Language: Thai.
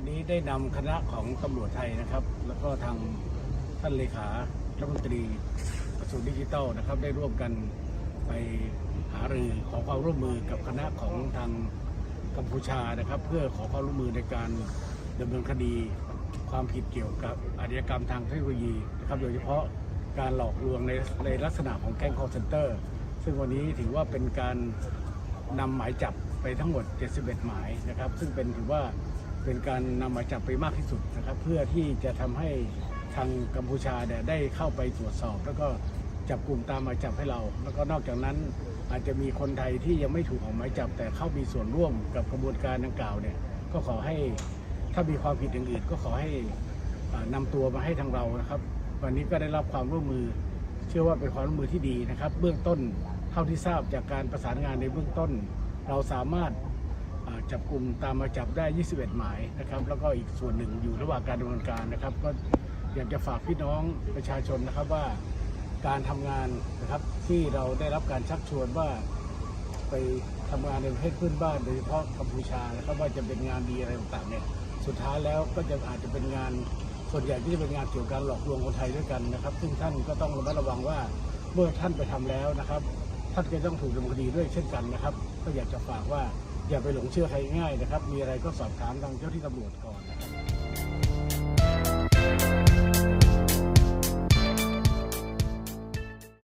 ันนี้ได้นำคณะของตำรวจไทยนะครับ แล้วก็ทางท่านเลขารัฐมนตรีกระทรวงดิจิทัลนะครับ ได้ร่วมกันไปหารือขอความร่วมมือกับคณะของทางกัมพูชานะครับ เพื่อขอความร่วมมือในการดำเนินคดีความผิดเกี่ยวกับอาชญากรรมทางเทคโนโลยีนะครับโดยเฉพาะการหลอกลวงในในลักษณะของแก๊ง call center ซึ่งวันนี้ถือว่าเป็นการนำหมายจับไปทั้งหมด 71 หมายนะครับ ซึ่งเป็นถือว่า เป็นการนำหมายจับไปมากที่สุดนะครับ เพื่อที่จะทำให้ทางกัมพูชาเนี่ยได้เข้าไปตรวจสอบ แล้วก็จับกลุ่มตามหมายจับให้เรา แล้วก็นอกจากนั้นอาจจะมีคนไทยที่ยังไม่ถูกออกหมายจับ แต่เข้ามีส่วนร่วมกับกระบวนการดังกล่าวเนี่ยก็ขอให้ถ้ามีความผิดอย่างอื่นก็ขอให้อ่านำตัวมาให้ทางเรานะครับ วันนี้ก็ได้รับความร่วมมือ เชื่อว่าเป็นความร่วมมือที่ดีนะครับ เบื้องต้นเท่าที่ทราบจากการประสานงานในเบื้องต้น เราสามารถ จับกลุ่มตามมาจับได้ 21 หมายนะครับ แล้วก็อีกส่วนหนึ่งอยู่ระหว่างการดำเนินการนะครับ ก็อยากจะฝากพี่น้องประชาชนนะครับว่าการทำงานนะครับที่เราได้รับการชักชวนว่าไปทำงานในประเทศเพื่อนบ้านโดยเฉพาะกัมพูชานะครับว่าจะเป็นงานดีอะไรต่างๆเนี่ยสุดท้ายแล้วก็จะอาจจะเป็นงานส่วนใหญ่ที่จะเป็นงานเกี่ยวกับการหลอกลวงคนไทยด้วยกันนะครับ ซึ่งท่านก็ต้องระมัดระวังว่าเมื่อท่านไปทำแล้วนะครับ ท่านก็ต้องถูกดำเนินคดีด้วยเช่นกันนะครับ ก็อยากจะฝากว่า อย่าไปหลงเชื่อใครง่ายนะครับ มีอะไรก็สอบถามทางเจ้าที่ตำรวจก่อนนะครับ